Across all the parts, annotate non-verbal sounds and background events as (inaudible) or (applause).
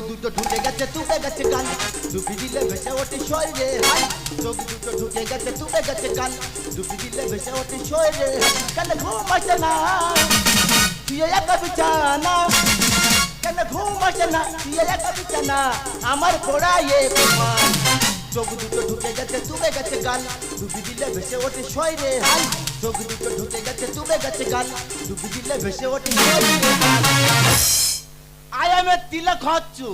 দুটো ঢুকে গেছে তুলে গেছে গাল ডুবি দিলে ভেসে ওঠে শরীরে চোখ দুটো ঢুকে গেছে তুলে গেছে গাল ডুবি দিলে ভেসে ওঠে শরীরে কেন ঘুম আসে না? তুই একা বিছানা? কেন ঘুম আসে না? তুই একা বিছানা? আমার পড়াইয়ে প্রমাণ। চোখ দুটো ঢুকে গেছে তুলে গেছে গাল ডুবি দিলে ভেসে ওঠে শরীরে হাই। চোখ দুটো ঢুকে গেছে তুলে গেছে গাল ডুবি দিলে ভেসে ওঠে শরীরে এ তিলক হচ্ছু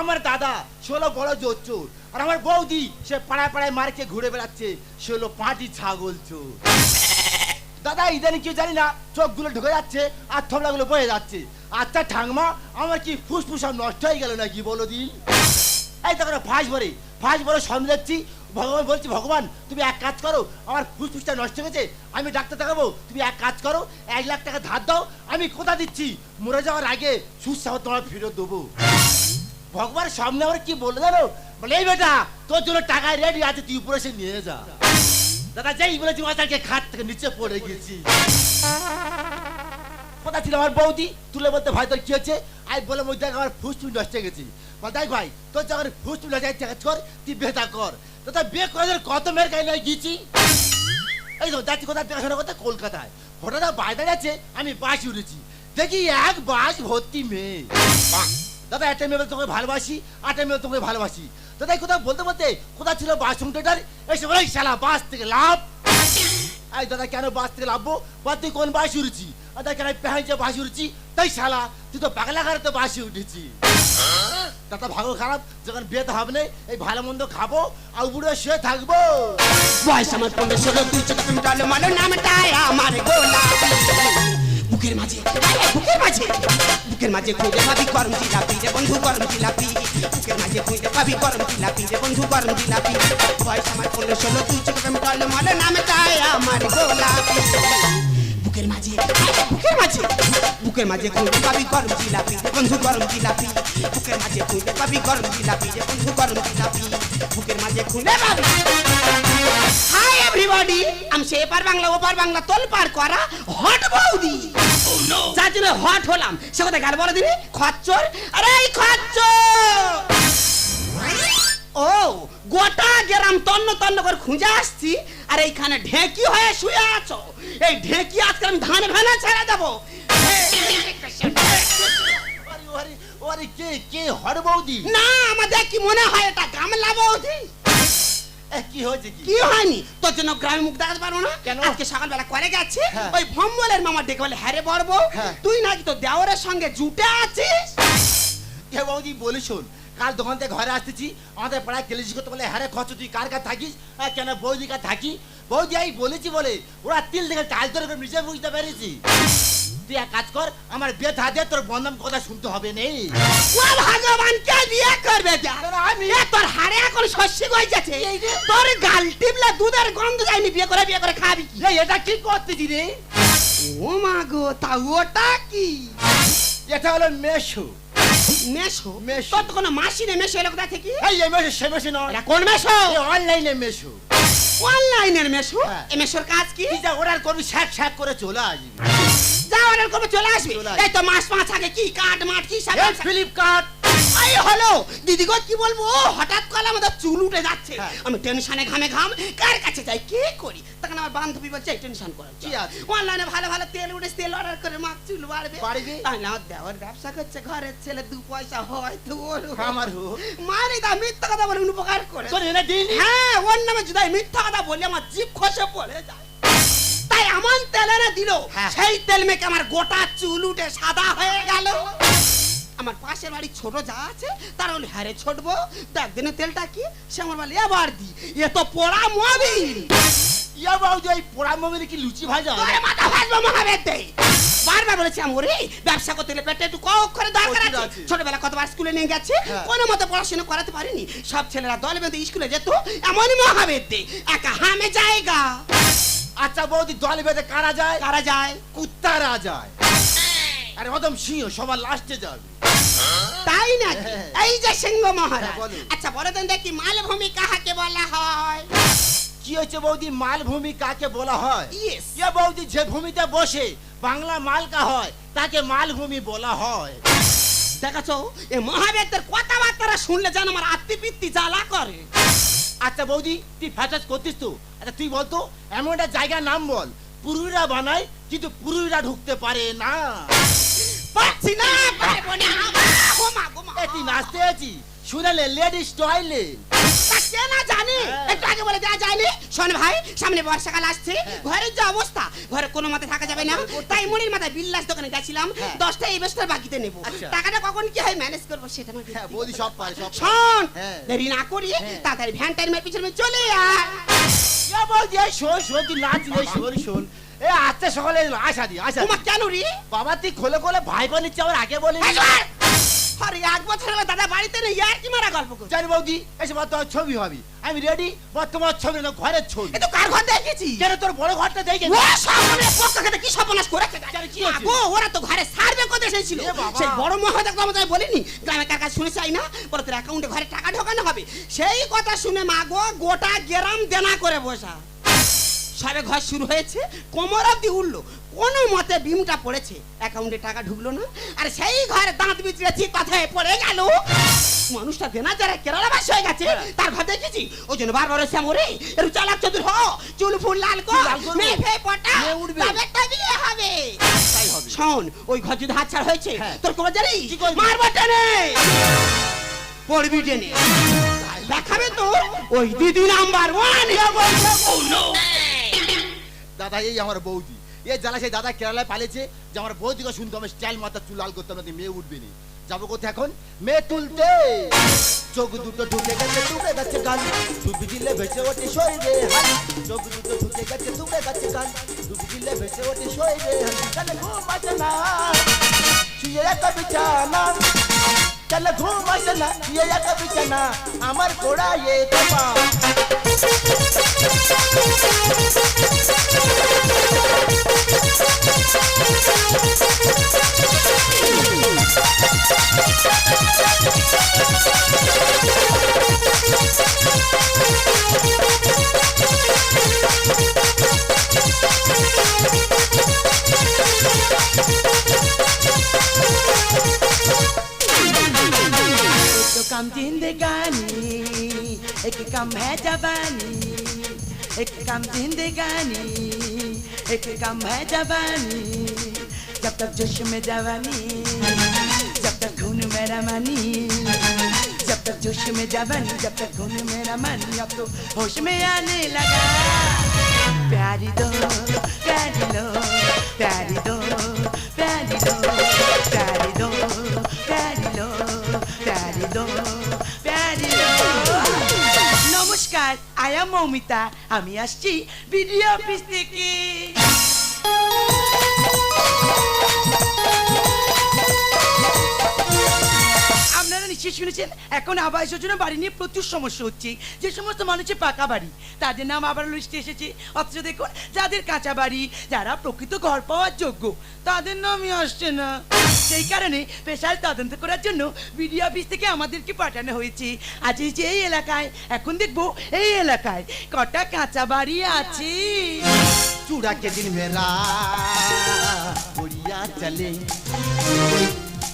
আমার দাদা হলো বড় জোচ্চুর আর আমার বৌদি সে পাড়ায় পাড়ায় মার্কে ঘুরে বেড়াচ্ছে সে হলো পাঁটি ছাগল চোর দাদা ইদানি কি জানি না চোখগুলো ঢুকে যাচ্ছে আর থবলাগুলো বয়ে যাচ্ছে আচ্ছা ঠাংমা আমার কি ফুসফুস নষ্ট হয়ে গেল নাকি বলো দিন এই দেখো ফাঁস ভরে ফাঁস ভরে যাচ্ছি ভগবান বলছি, ভগবান, তুমি এক কাজ করো, আমার ফুসফুসটা নষ্ট হয়েছে, আমি ডাক্তার দেখাবো, তুমি এক কাজ করো, এক লাখ টাকা ধার দাও, আমি কোথা দিচ্ছি? মরে যাওয়ার আগে সুস্বাহ তোমার ফেরত দেবো। ভগবান সামনে আমার কি বলে জানো? বলে, এই বেটা, তোর জন্য টাকা রেডি আছে, তুই উপরে এসে নিয়ে যা। দাদা, যেই বলেছি মাথাকে খাট থেকে নিচে পড়ে গেছি। কোথা ছিল আমার বৌদি? তুলে বলতে ভাই, তোর কি হচ্ছে আই বলে মধ্যে আমার ফুসফুস নষ্ট হয়ে গেছি। বল, দেখ ভাই, তোর যখন ফুসফুস নষ্ট হয়ে কর, তুই বেতা কর। তার বিয়ে করে কত মেয়ের কাছে নয় গিয়েছি? এই তো যাচ্ছি কোথায় দেখাশোনা করতে? কলকাতায়। হঠাৎ বাইরে যাচ্ছে, আমি বাস উঠেছি। দেখি এক বাস ভর্তি মেয়ে। দাদা, একটা মেয়ে তোমাকে ভালোবাসি আটটা মেয়ে তোমাকে ভালোবাসি। দাদা কোথাও বলতে বলতে কোথায় ছিল বাস সংটার এসে বলে "এই শালা বাস থেকে লাভ এই দাদা, কেন বাস থেকে লাভবো বা তুই কোন বাস উঠেছি? দাদা, কেন পেহাইছে বাস উঠেছি? তাই শালা, তুই তো পাগলা ঘরে তো বাসে উঠেছি। দাদা ভালো খারাপ, যখন বিয়েতে হবে না এই ভালো মন্দ খাব, আর বুড়ো শুয়ে থাকব। বয়স আমার পনেরো, ষোলো তুই চোখ তুমি ডালো মানো নামটাই আমার বুকের মাঝে বুকের মাঝে বুকের মাঝে খুঁজে পাবি গরম জিলাপি রে বন্ধু, গরম জিলাপি। বুকের মাঝে খুঁজে পাবি গরম জিলাপি রে বন্ধু, গরম জিলাপি। বয়স আমার পনেরো, ষোলো তুই চোখ তুমি ডালো মানো নামটাই আমার গোলাপি। মাঝে বুকের মাঝে বুকের মাঝে খুঁজে পাবি গরম জিলাপি বন্ধু গরম জিলাপি বুকের মাঝে খুঁজে পাবি গরম জিলাপি রে বন্ধু গরম জিলাপি বুকের মাঝে খুঁজে পাবি হাই এভরিবডি আমি সে এপার বাংলা ওপার বাংলা তোল পার করা হট বৌদি যার জন্য হট হলাম সে কথা গাল বলে দিবি খচ্চর? আরে এই খচ্চর! ও গোটা গ্রাম তন্ন তন্ন করে খুঁজে আসছি আর এইখানে ঢেঁকি হয়ে শুয়ে আছো। এই ঢেকি আজকে আমি ধান ভেনা ছেড়ে দেবো। ওরে ওরে ওরে কে কে? হর বৌদি? না আমাদের কি মনে হয় এটা গামলা বৌদি? এ, কি হয়েছে কি? হয়নি? তোর জন্য গ্রামে মুখ দেখাতে পারব না? কেন? আজকে সকালবেলা করে গেছে হ্যাঁ। ওই ভম্বলের মামা ডেকে বলে হ্যারে হ্যাঁ। তুই নাকি তোর দেওরের সঙ্গে জুটে আছিস? কে বৌদি বলি শোন কাল দোকান থেকে ঘরে আসতেছি। আমাদের পাড়ায় কেলেজি করতে বলে হ্যাঁ খরচ তুই কার কার থাকিস? কেন বৌদি কাছে থাকি? বৌদি আমি বলেছি বলে ওরা তিল দেখে চাল ধরে নিজে বুঝতে পেরেছি। তুই এক কাজ কর আমার বিয়ে থাকে তোর বন্ধন কথা শুনতে হবে নেই ও ভগবান কে বিয়ে করবে আমি তোর হাড়ে এখন শস্য গই যাচ্ছে। তোর গাল টিপলে দুধের গন্ধ যায়নি বিয়ে করে বিয়ে করে খাবি কি? এটা কি করতেছি রে? ও মা গো তা ওটা কি? এটা হলো মেশো। মেশো? মেশো। তোর তো কোনো মাসি নেই মেশো? এলো কোথা থেকে? এই এই মেশো সে মেশো নয়। এটা কোন মেশো? অনলাইনে মেশো। অনলাইনের মেশো? হ্যাঁ। এ মেশোর কাজ কি? যা অর্ডার করবি শ্যাক শ্যাক করে চলে আসবি। যা ওরা করবে চলে আসবে। এই তো মাস পাঁচ আগে কি কাট মাঠ কি সব ফ্লিপকার্ট। এই হলো দিদি গো কি বলব? হঠাৎ করে আমাদের চুল উঠে যাচ্ছে। হ্যাঁ। আমি টেনশনে ঘামে ঘাম। কার কাছে যাই? কি করি? তখন আমার বান্ধবী বলছে টেনশন করার কি আছে? অনলাইনে ভালো ভালো তেল উঠে তেল অর্ডার করে মাছ চুল বাড়বে। বাড়বে? তাহলে আমার দেওয়ার ব্যবসা করছে ঘরের ছেলে দু পয়সা হয় তো আমার হোক। মানে দা মিথ্যা কথা বলে উপকার করে। তোর এনে দিন। হ্যাঁ ওর নামে যদি মিথ্যা কথা বলি আমার জিভ খসে পড়ে যায়। তাই এমন তেল এনে দিল হ্যাঁ। সেই তেল মেখে আমার গোটা চুল উঠে সাদা হয়ে গেল। আমার পাশের বাড়ি ছোট যা আছে তার হলো হ্যারে ছোটবো। দেখ দিনে তেলটা কি? সে আমার বলে এবার দি। এ তো পোড়া মোবিল ইয়া বাবু ওই পোড়া মোবাইলে কি লুচি ভাজা তোরে মাথা ভাজবো মহাবেদ দেই বারবার বলেছি আমি ওরে ব্যবসা করতে গেলে পেটে একটু কক করে দরকার আছে। ছোটবেলা কতবার স্কুলে নিয়ে গেছে হ্যাঁ। কোনো মতো পড়াশোনা করাতে পারিনি। সব ছেলেরা দল বেঁধে স্কুলে যেত এমনই মহাবেদ দেই একা হামে জায়গা। আচ্ছা বৌদি দল বেঁধে কারা যায়? কারা যায়? কুত্তারা যায়। আরে অদম সিংহ সবার লাস্টে যাবে। তাই নাকি? হ্যাঁ। এই যে সিংহ মহারাজ। হ্যাঁ, বলো। আচ্ছা দেখি মালভূমি কাহাকে বলা হয়? কি হচ্ছে বৌদি? মালভূমি কাকে বলা হয়? Yes. বৌদি যে ভূমিতে বসে বাংলা মালকা হয় তাকে মালভূমি বলা হয়। দেখাছো? এ মহাবেদদের কথাবার্তারা শুনলে যেন আমার আত্মীপিত্তি জ্বালা করে। আচ্ছা বৌদি তুই ফ্যাচাস করতিস তো? আচ্ছা তুই বলতো এমন একটা জায়গার নাম বল। পুরুলিরা বানায় কিন্তু পুরুলিরা ঢুকতে পারে না। পাচ্ছি না পারব না গোমা গোমা এ নাচতে আছি শুনালে লেডি স্টাইলে কে না জানি। একটু আগে বলে দেওয়া যায়নি শোন ভাই সামনে বর্ষাকাল আসছে ঘরের যে অবস্থা ঘরে কোনো মতে থাকা যাবে না তাই মনির মাথায় বিল্লাস দোকানে গেছিলাম। দশটা ইনভেস্টার বাকিতে নেব আচ্ছা। টাকাটা কখন কি হয় ম্যানেজ করব সেটা হ্যাঁ ব্যক্তিগত সব পারে সব শোন। দেরি না করি। তাড়াতাড়ি ভ্যান টাইমের পিছনে চলে আয় এ বৌদি শোন শোন তুই নাচ শোন শোন এ আচ্ছা সকালে আশা দি আশা তোমার কেন রে? বাবা তুই খোলে খোলে ভাই বোন নিচ্ছে আমার আগে বলি আরে এক বছর হলো দাদা বাড়িতে নেই আর কি মারা গল্প করছে? জানি বৌদি এসে বর্তমান ছবি হবি। আমি রেডি বর্তমান ছবি না ঘরের ছবি। তো কার ঘর দেখেছি? কেন তোর বড় ঘরটা দেখে ও সামনে পক্ষ খেতে কি সর্বনাশ করেছে? জানি কি? গো, ওরা তো ঘরে সার্ভে করতে এসেছিল। সেই বড় মহাদেব তো আমাদের বলিনি গ্রামে কার কাছে শুনে চাই না পরে তোর অ্যাকাউন্টে ঘরে টাকা ঢোকানো হবে। সেই কথা শুনে মা গো গোটা গ্রাম দেনা করে বসা। সবে ঘর শুরু হয়েছে কোমর অব্দি উঠল। কোনো মতে বিমটা পড়েছে। অ্যাকাউন্টে টাকা ঢুকলো না আর সেই ঘরে দাঁত বিচড়েছি কথায় পড়ে গেল। মানুষটা দেনা যারা কেরালাবাস হয়ে গেছে তার ঘর দেখেছি? ওই জন্য বারবার হচ্ছে মরে এর চালাক চতুর হ চুল ফুল লাল কর। মেয়ে পটা। তবে তো বিয়ে হবে। শোন ওই ঘর যদি হাতছাড় হয়েছে হ্যাঁ। তোর কোমর জানি? মারবা টেনে। পড়বি টেনে। দেখাবে তো ওই দিদি নাম্বার ওয়ান দাদা, এই আমার বৌদি। এ জ্বালা সেই দাদা কেরালায় পালিয়েছে, যে আমার বৌদিকে শুনতে হবে, স্টাইল মাথা চুল লাল করতে হবে মেয়ে উঠবে নি। যাব কোথায় এখন? মেয়ে তুলতে। চোখ দুটো ঢুকে গেছে ঢুকে গেছে গান ডুবি দিলে ভেসে ওঠে শরীরে চোখ দুটো ঢুকে গেছে ঢুকে গেছে গান ডুবি দিলে ভেসে ওঠে শরীরে চলে ঘুম আসে না। শুয়ে একা বিছানা। চলে ঘুম আসে ये শুয়ে একা বিছানা আমার গোড়া এ তোমা कम है जवानी, एक कम जिंदगानी, एक कम है जवानी। जब तक जोश में जवानी, जब तक खून मेरा मनी जब तक जोश में जवानी, जब तक खून मेरा मनी अब तो होश में आने लगा। प्यारी दो, प्यारी लो प्यारी दो प्यारी दो। মৌমিতা আমি আসছি ভিডিও অফিস থেকে। আপনারা নিশ্চয়ই শুনেছেন এখন আবাস যোজনা বাড়ি নিয়ে প্রচুর সমস্যা হচ্ছে যে সমস্ত মানুষের পাকা বাড়ি তাদের নাম আবার লিস্টে এসেছে অথচ দেখুন যাদের কাঁচা বাড়ি যারা প্রকৃত ঘর পাওয়ার যোগ্য তাদের নামই আসছে না সেই কারণে স্পেশাল তদন্ত করার জন্য বিডিও অফিস থেকে আমাদেরকে পাঠানো হয়েছে আজ এই যে এই এলাকায় এখন দেখবো এই এলাকায় কটা কাঁচা বাড়ি আছে चूड़ा के दिन मेरा बुढ़िया चले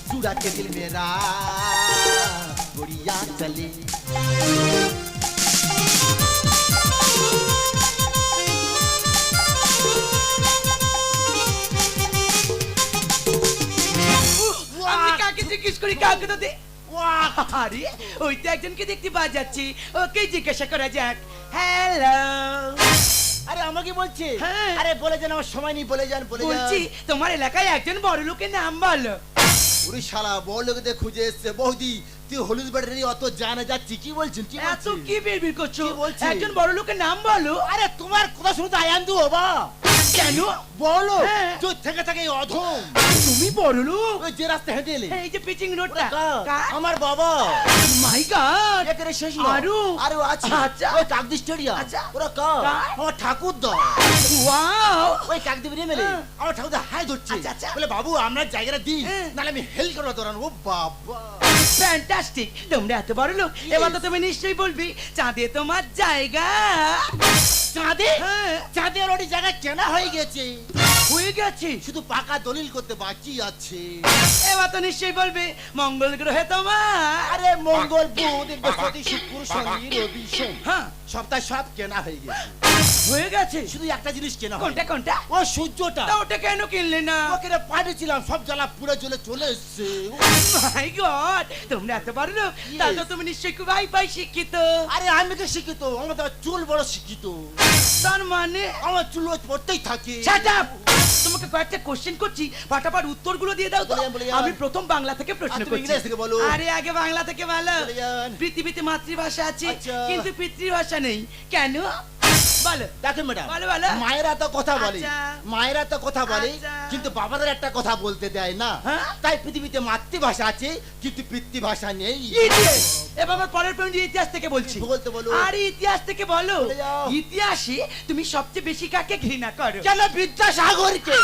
चूड़ा के दिल मेरा बुढ़िया चले আমি কাকে জিজ্ঞেস করি কাউকে তো দে আরে ওই তো একজনকে দেখতে পাওয়া যাচ্ছে ওকে জিজ্ঞাসা করা যাক হ্যালো আরে আমাকে বলছে হ্যাঁ। আরে বলে যান আমার সময় নেই বলে যান বলে বলছি যান তোমার এলাকায় একজন বড় লোকের নাম বলো ওরে শালা বড় লোকদের খুঁজে এসছে বৌদি। তুই হলুদ ব্যাটারি অত জানা যাচ্ছি। কি বলছেন কি এত? কি বিড়বিড় করছ? একজন বড় লোকের নাম বলো। আরে তোমার কথা শুনতে তো আয়ান দু বাবা কেন? বলো। হ্যাঁ। তুই থেকে থেকে অধম। তুমি বড় ওই যে রাস্তা হেঁটে এলে। এই যে পিচিং রোডটা আমার বাবা। মাই গড একেরে শেষ না আরও? আরও আছে। আচ্ছা। ওই কাকদি স্টেডিয়াম আচ্ছা। ওরা কার? আমার ঠাকুর দা ওয়াও ওই কাকদি বেরিয়ে মেলে। হ্যাঁ। আমার ঠাকুর দা হাই ধরছে। আচ্ছা, আচ্ছা। বলে বাবু আমরা জায়গাটা দিই। হ্যাঁ। নাহলে আমি হেল করে দৌড়ানো ও বাবা। ফ্যান্টাস্টিক তোমরা এত বড় লোক এবার তো তুমি নিশ্চয়ই বলবি চাঁদে তোমার জায়গা। চাঁদে? হ্যাঁ। চাঁদে ওরই জায়গা কেনা হয়ে গেছে। হয়ে গেছে? শুধু পাকা দলিল করতে বাকি আছে। এবার তো নিশ্চয়ই বলবে মঙ্গল গ্রহে তোমার। আরে মঙ্গল বুধ বৃহস্পতি শুক্র শনি রবি সোম হ্যাঁ। সপ্তাহে সব কেনা হয়ে গেছে। হয়ে গেছে? শুধু একটা জিনিস কেনা কোনটা কোনটা? ও সূর্যটা। ওটা কেন কিনলে না? ওকে রে পাঠিয়েছিলাম সব জ্বালা পুরো জ্বলে চলে এসছে। মাই গড তোমরা এত বড় লোক তা তো তুমি নিশ্চয়ই খুব হাই ফাই শিক্ষিত। আরে আমি তো শিক্ষিত আমার তো চুল বড় শিক্ষিত। তার মানে? আমার চুল পড়তেই থাকে! তোমাকে কয়েকটা কোশ্চেন করছি ফাটাফাট উত্তরগুলো দিয়ে দাও তো। আমি প্রথম বাংলা থেকে প্রশ্ন করছি। ইংরেজি থেকে বলো। আরে আগে বাংলা থেকে বলো। বলিয়ান। পৃথিবীতে মাতৃভাষা আছে আচ্ছা। কিন্তু পিতৃভাষা নেই কেন বলো দেখেন ম্যাডাম বলো, বলো। মায়েরা তো কথা বলে আচ্ছা। মায়েরা তো কথা বলে আচ্ছা। কিন্তু বাবাদের একটা কথা বলতে দেয় না হ্যাঁ? তাই পৃথিবীতে মাতৃভাষা আছে কিন্তু পিতৃভাষা নেই এবার আমার পরের পয়েন্ট ইতিহাস থেকে বলছি বলতে বলো। আরে ইতিহাস থেকে বলো ইতিহাসে তুমি সবচেয়ে বেশি কাকে ঘৃণা করো কেন বিদ্যাসাগরকে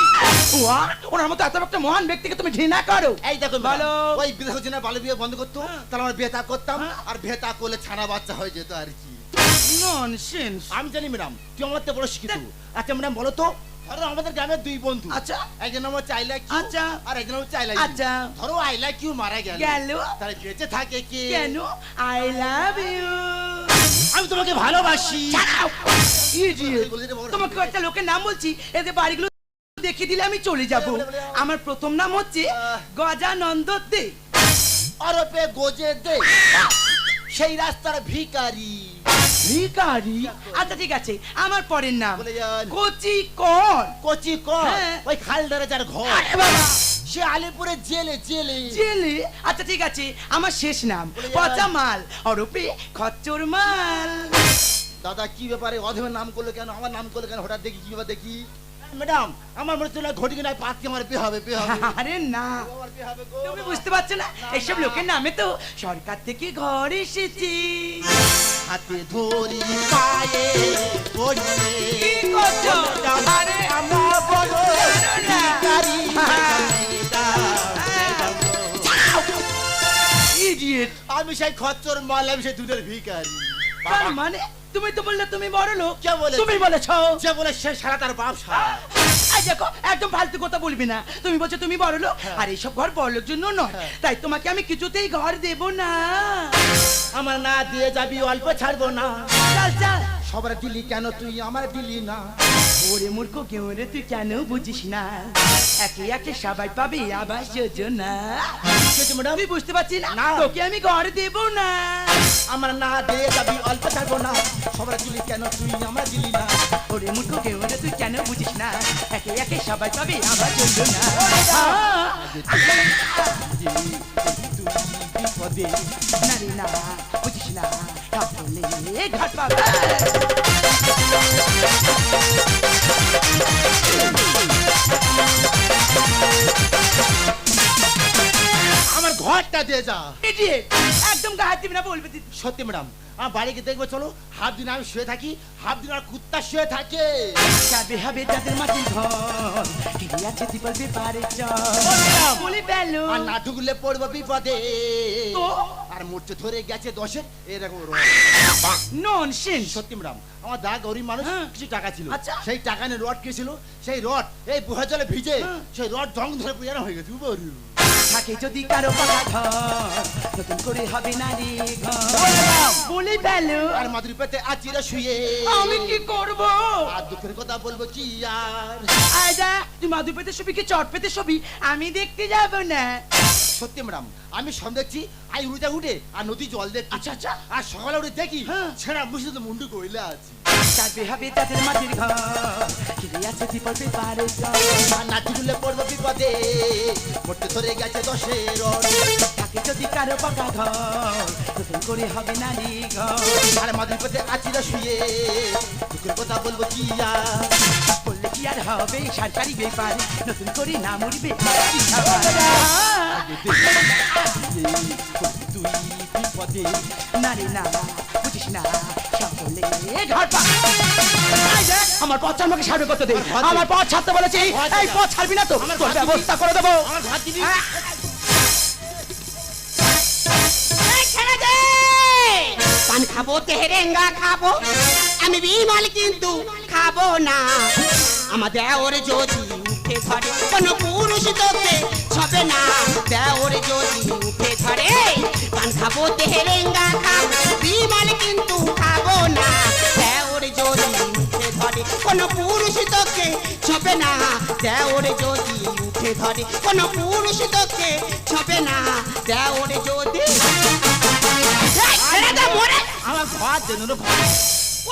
What? ওনার মতো এত একটা মহান ব্যক্তিকে তুমি ঘৃণা করো এই দেখো বলো। ওই বাল্য বিয়ে বন্ধ করতো হ্যাঁ। তাহলে আমরা বেতা করতাম হ্যাঁ। আর বেতা করলে ছানা বাচ্চা হয়ে যেত আর কি ননসেন্স আমি জানি ম্যাডাম আমার থেকে বড় শিক্ষিত। আচ্ছা ম্যাডাম বলো তো ধরো আমাদের গ্রামের দুই বন্ধু। আচ্ছা। একজন হচ্ছে আই লাইক আচ্ছা। আর একজন হচ্ছে আই লাইক আচ্ছা। ধরো আই লাইক ইউ মারা গেল। গেল। তাহলে বেঁচে থাকে কে? কেন? আই লাভ ইউ আমি তোমাকে ভালোবাসি। তোমাকে একটা লোকের নাম বলছি এদের বাড়িগুলো দেখিয়ে দিলে আমি চলে যাব। আমার প্রথম নাম হচ্ছে। গজানন্দ দে। অরপে গোজে দে। সেই রাস্তার ভিকারি ভিখারি? আচ্ছা ঠিক আছে আমার পরের নাম। কচি কর। কচি কর? ওই খাল ধরে যার ঘর। আরে বাবা! সে আলিপুরে জেলে জেলে। জেলে? আচ্ছা ঠিক আছে আমার শেষ নাম। পচা মাল অরূপে খচ্চর মাল। দাদা কি ব্যাপারে অধমের নাম করল কেন? আমার নাম করল কেন? হঠাৎ দেখি কি ব্যাপার দেখি? ম্যাডাম আমার মনে হচ্ছে না পাতকে আমার হবে হবে। আরে না। তুমি বুঝতে পারছ না? এইসব লোকের নামে তো সরকার থেকে ঘর এসেছি। হাতে ধরি পায়ে কি করছ? আরে আমরা বড় আমি সেই খচ্চর মাল আমি সেই দুধের ভিকারি মানে? তুমি তো বললে তুমি বড় লোক। কে বলে তুমি বলেছ। যে বলে সে সারা তার বাপ সারা। এই দেখো একদম ফালতু কথা বলবি না। তুমি বলছো তুমি বড় লোক আর এইসব ঘর বড় লোক জন্য নয়। হ্যাঁ। তাই তোমাকে আমি কিছুতেই ঘর দেব না। আমার না দিয়ে যাবি অল্প ছাড়বো না। চল চল। সবার দিলি কেন তুই আমার দিলি না ওরে মূর্খ কেউ রে তুই কেন বুঝিস না একে একে সবাই পাবে আবাস যোজনা ম্যাডাম তুই বুঝতে পারছি না। তোকে আমি ঘর দেব না আমার না দিয়ে যাবি অল্প থাকব না সবার দিলি কেন তুই আমার দিলি না ওরে মূর্খ কেউ রে তুই কেন বুঝিস না একে একে সবাই পাবে আবাস যোজনা বিপদে না রে না না পাবে আমার ঘরটা দিয়ে যা। একদম একদম হাত দিবি না বলবি সত্যি ম্যাডাম আমার বাড়িকে দেখব চলো। হাফ দিন আমি শুয়ে থাকি। হাফ দিন আমার কুত্তা শুয়ে থাকে। যাবে হবে যাদের মাটির ঘর। আছে দীপল বললাম। বলি আর না ঢুকলে পড়ব বিপদে। আর ধরে গেছে দশের এরকম ননসেন্স সত্যি ম্যাডাম আমার দা গরিব মানুষ হ্যাঁ। কিছু টাকা ছিল। আচ্ছা। সেই টাকা নিয়ে রড কিনেছিল সেই রড এই বুহার জলে ভিজে হ্যাঁ। সেই রড জং ধরে পুজানো হয়ে গেছে। থাকে যদি কারও পাকা ঘর। নতুন করে হবে না রে ঘর। বললাম। বলি বেলো আর মাদুরি পেতে আচিরা শুয়ে। আমি কি করব? আর দুঃখের কথা বলব কি আর? আয়দা তুই মাদু পেতে ছবি কি চট পেতে ছবি? আমি দেখতে যাব না। সত্যি ম্যাডাম আমি সব দেখছি আই উড়ে উঠে আর নদী জল দেখছি। আচ্ছা, আচ্ছা। আর সকালে উঠে দেখি হ্যাঁ। ছেঁড়া মুসি তো মুন্ডু কইলে আছে। যাবে হবে যাদের মাটির ঘর। আছে না ঢুকলে পড়ব বিপদে। ধরে গেছে দশের থাকে যদি কারও পাকা ঘর করে হবে না রে ঘর মাদুরি পেতে শুয়ে দুঃখের কথা বলব কি আর? বললে কি আর হবে? সরকারি ব্যাপার নতুন করে না মরবে তুই বিপদে না রে না বুঝিস না সকলে ঘর পা আমার পথ আমাকে সাড়ে করতে দে আমার পথ ছাড়তে বলেছি এই। পথ ছাড়বি না তো তোর ব্যবস্থা করে দেবো। আমার ঘর দিবি খাব, তেহেরেঙ্গা খাব। আমি বিমল কিন্তু খাব না। আমাদের ওরে যদি উঠে ধরে, কোনো পুরুষ তোকে ছবে না। দেওরে যদি উঠে ধরে পান খাব, তেহেরেঙ্গা খাব বিমল কিন্তু খাব না। দেওরে যদি উঠে ধরে, কোনো পুরুষ তোকে ছবে না। দেওরে যদি উঠে ধরে, কোনো পুরুষ তোকে ছবে না। দেওরে যদি মরে। আমার ঘর দেন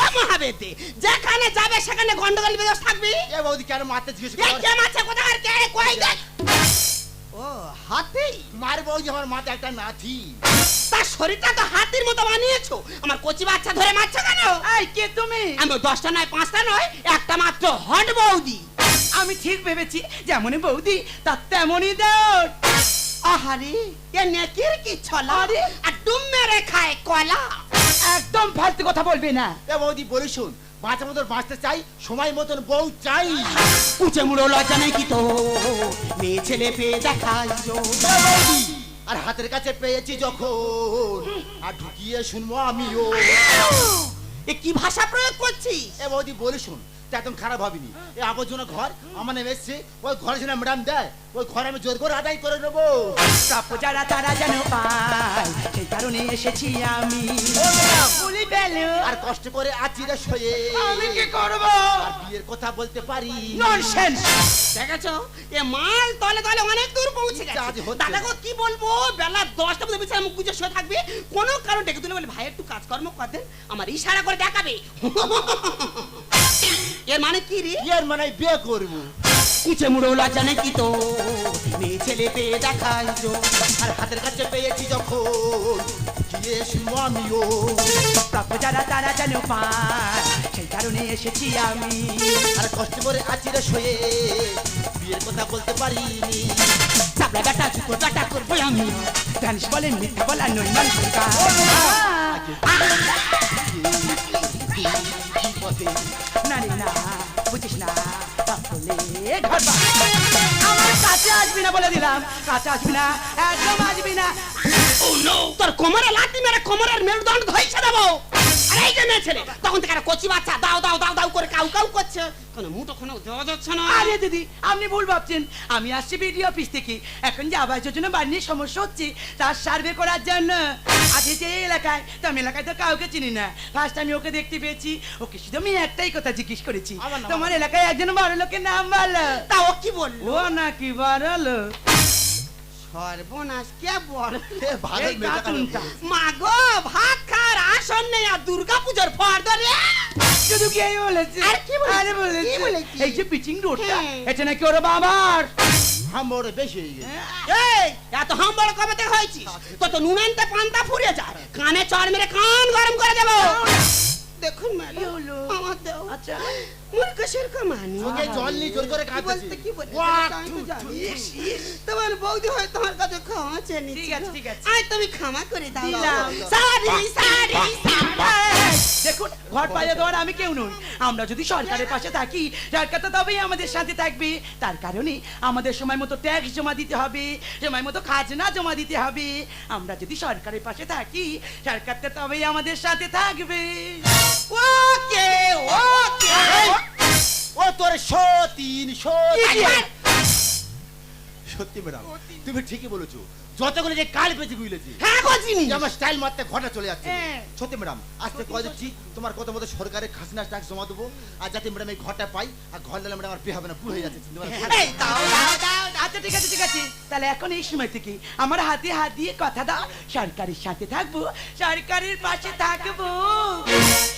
ও মহাবেদে যেখানে যাবে সেখানে গন্ডগোল বিদেশ থাকবি? এ বৌদি কেন মারতে জিজ্ঞেস কর? কে মারছে কোথাকার কে কই দেখ ও হাতি? মার বৌদি আমার মাথা একটা নাথি তার শরীরটা তো হাতির মতো বানিয়েছো। আমার কচি বাচ্চা ধরে মারছো কেন? এই কে তুমি? আমি দশটা নয় পাঁচটা নয় একটা মাত্র হট বৌদি। আমি ঠিক ভেবেছি যেমনই বৌদি তার তেমনই দেওর। আহারে এ নেকির কি ছলা? আরে। আর ডুম মেরে খায় কলা। একদম ফালতু কথা বলবি না। এ বৌদি বলি শুন বাঁচা মতন বাঁচতে চাই সময় মতন বউ চাই। উঁচে মুড়ো লজ্জা নেই কি তো মেয়ে ছেলে পেয়ে দেখাই এ বৌদি আর হাতের কাছে পেয়েছি যখন আর ঢুকিয়ে শুনব আমিও। এ কি ভাষা প্রয়োগ করছি এ বৌদি বলি শুন তা একদম খারাপ ভাবিনি। এ আবর্জনা ঘর আমার নেমে এসছে ওই ঘরে যেন ম্যাডাম দেয় ওই ঘরে আমি জোর করে আদায় করে নেব। প্রাপ্য যারা তারা যেন পায় সেই কারণে এসেছি আমি। বলি আর কষ্ট করে আছি রে শোয়ে আমি কি করব? আর বিয়ের কথা বলতে পারি। ননসেন্স দেখেছ? এ মাল তলে তলে অনেক দূর পৌঁছে গেছে? দাদাকে কি বলব? বেলা দশটা মধ্যে বিছানা মুখ গুজে শুয়ে থাকবে। কোনো কারণ ডেকে তুলে বলে ভাই একটু কাজকর্ম করতেন আমার ইশারা করে দেখাবে। (laughs) এর মানে কি রে? বিয়ের মানে বিয়ে করব। কুচে মুড়ো লজ্জা নেই কি তো? মেয়ে ছেলে পেয়ে দেখাই আর হাতের কাছে পেয়েছি যখন গিয়ে শুনব আমিও। প্রাপ্য যারা তারা যেন পায় সেই কারণে এসেছি আমি। আর কষ্ট করে আছি রে শোয়ে বিয়ের কথা বলতে পারিনি। চাপড়া বেটা জুতো বেটা করব আমি। জানিস বলেন মিথ্যা বলা নই মানুষের কাজ পথে না বুঝিস না কাছে আসবি না বলে দিলাম কাছে আসবি না একদম আসবি না তোর কোমরে লাঠি মেরে কোমরের মেরুদণ্ড ধইছে দেবো। আরে এই যে মেয়ে ছেলে তখন থেকে কচি বাচ্চা দাও দাও দাও দাও করে কাউ কাউ করছে। কোনো মুঠো কোনো দেওয়া যাচ্ছে না। আরে দিদি আপনি ভুল ভাবছেন। আমি আসছি বিডিও অফিস থেকে। এখন যে আবাস যোজনা বাড়ি নিয়ে সমস্যা হচ্ছে তার সার্ভে করার জন্য। আগে যে এই এলাকায় তো আমি এলাকায় তো কাউকে চিনি না। ফার্স্ট আমি ওকে দেখতে পেয়েছি। ওকে শুধু আমি একটাই কথা জিজ্ঞেস করেছি। তোমার এলাকায় একজন বড় লোকের নাম বলো। তা ও কি বলল? ও নাকি বড় লোক সর্বনাশ কে কার্টুনটা। মা গো ভাত খাওয়ার আসন নেই আর দুর্গা পুজোর ফর্দ রে শুধু কি বলেছে। আর কি বলেছে? বলেছে। কি বলেছে? এই যে পিচিং রোডটা হ্যাঁ। এটা নাকি ওর বাবার? আমার বেশি হয়ে গেছে। এই এত হাম বড় কবে থেকে হয়েছিস? তো তো নুন আনতে পান্তা ফুরিয়ে যায়। কানে চড় মেরে কান গরম করে দেবো। দেখুন ম্যাডাম। হলো? আমার দাও আচ্ছা। মূর্খ সেরক মানি চোখে জল নি জোর করে কি কাঁদতেছে বলতে কি ইস, তোমার বৌদি হয় তোমার কাছে ক্ষমা চেয়ে। ঠিক আছে, ঠিক আছে। আয় তুমি ক্ষমা করে দাও সারি সারি সারি। দেখুন ঘর পাইয়ে দেওয়ার আমি কেউ নই। আমরা যদি সরকারের পাশে থাকি সরকার তো তবেই আমাদের সাথে থাকবে। তার কারণে আমাদের সময় মতো ট্যাক্স জমা দিতে হবে সময় মতো খাজনা জমা দিতে হবে। আমরা যদি সরকারের পাশে থাকি সরকার তো তবেই আমাদের সাথে থাকবে। ওকে ওকে। ও তোর সতীন সতীন। সত্যি ম্যাডাম তুমি ঠিকই বলেছ। যতগুলো যে কাল পেছি গুইলেছি হ্যাঁ গো চিনি আমার স্টাইল মারতে ঘটা চলে যাচ্ছে। ছোট ম্যাডাম আজকে কয় দিচ্ছি তোমার কত মতো সরকারের খাসনা ট্যাক্স জমা দেবো আর যাতে ম্যাডাম এই ঘরটা পাই আর ঘর দিলে ম্যাডাম আমার পে হবে না পুরো হয়ে যাচ্ছে এই দাও দাও। আচ্ছা ঠিক আছে ঠিক আছে। তাহলে এখন এই সময় থেকে আমার হাতে হাত দিয়ে কথা দাও। সরকারের সাথে থাকব সরকারের পাশে থাকব।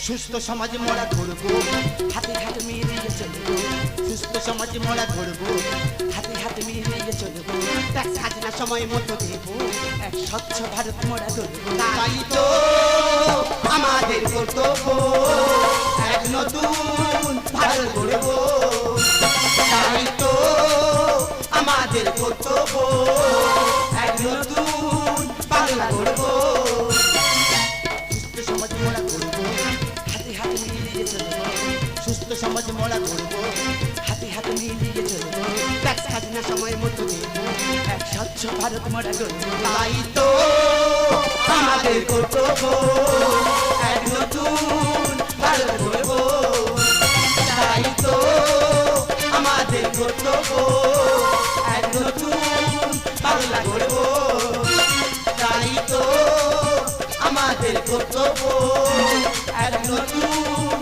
সুস্থ সমাজে মোড়া ঘুরবো হাতে হাতে মিলিয়ে চলবো। সুস্থ সমাজে মোড়া ঘুরবো হাতে হাতে মিলিয়ে চলবো। ট্যাক্স খাজনা সময় মতো দেবো। এক স্বচ্ছ ভারত মোড়া ধরবো তাই তো আমাদের কর্তব্য এক নতুন ভারত গড়ব। তাই তো সমাজের কর্তব্য এক নতুন বাংলা করব। সুস্থ সমাজ মোড়া করব। হাতে হাতে মিলিয়ে চলব। সুস্থ সমাজ মোড়া করব। হাতে হাতে মিলিয়ে চলব। খাজনা সময় মতো দেব। এক স্বচ্ছ ভারত মোড়া করব। তাই তো আমাদের কর্তব্য এক নতুন বাংলা করব। তাই তো আমাদের কর্তব্য কর্তব্য। এক নতুন